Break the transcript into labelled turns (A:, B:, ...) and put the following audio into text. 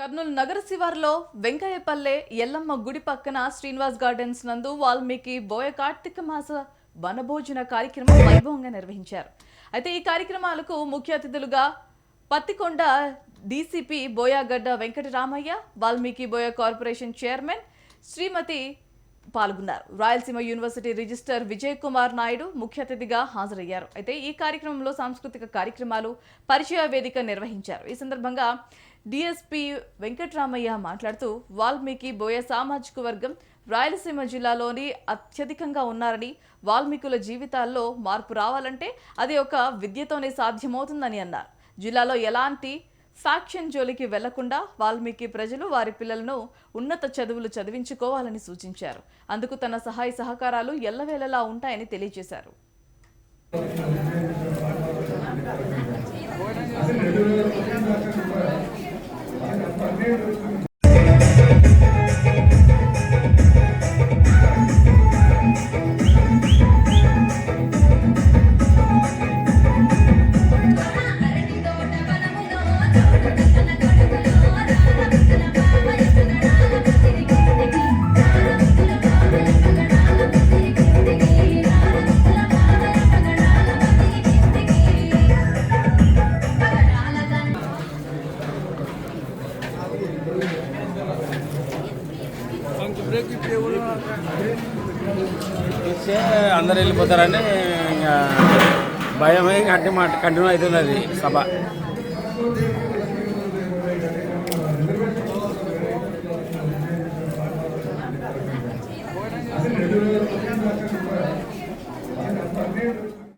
A: కర్నూలు నగర శివారులో వెంకయ్యపల్లె ఎల్లమ్మ గుడి పక్కన శ్రీనివాస్ గార్డెన్స్ నందు వాల్మీకి బోయ కార్తీక మాస వనభోజన కార్యక్రమం వైభవంగా నిర్వహించారు. అయితే ఈ కార్యక్రమాలకు ముఖ్య అతిథులుగా Pattikonda DCP Boyagadda Venkataramaiah Valmiki Boya corporation chairman Shrimati పాల్గొన్నారు. రాయలసీమ యూనివర్సిటీ రిజిస్టర్ విజయ్ కుమార్ నాయుడు ముఖ్య అతిథిగా హాజరయ్యారు. అయితే ఈ కార్యక్రమంలో సాంస్కృతిక కార్యక్రమాలు పరిచయ వేదిక నిర్వహించారు. ఈ సందర్భంగా డిఎస్పి వెంకట్రామయ్య మాట్లాడుతూ వాల్మీకి బోయ సామాజిక వర్గం రాయలసీమ జిల్లాలోని అత్యధికంగా ఉన్నారని వాల్మీకుల జీవితాల్లో మార్పు రావాలంటే అది ఒక విద్యతోనే సాధ్యమవుతుందని అన్నారు. జిల్లాలో ఎలాంటి ఫ్యాక్షన్ జోలికి వెళ్ళకుండా వాల్మీకి ప్రజలు వారి పిల్లలను ఉన్నత చదువులు చదివించుకోవాలని సూచించారు. అందుకు తన సహాయ సహకారాలు ఎల్లవేళలా ఉంటాయని తెలియజేశారు.
B: ఇస్తే అందరు వెళ్ళిపోతారని భయమై కంటి మాట కంటిన్యూ అవుతున్నది సభ Thank you.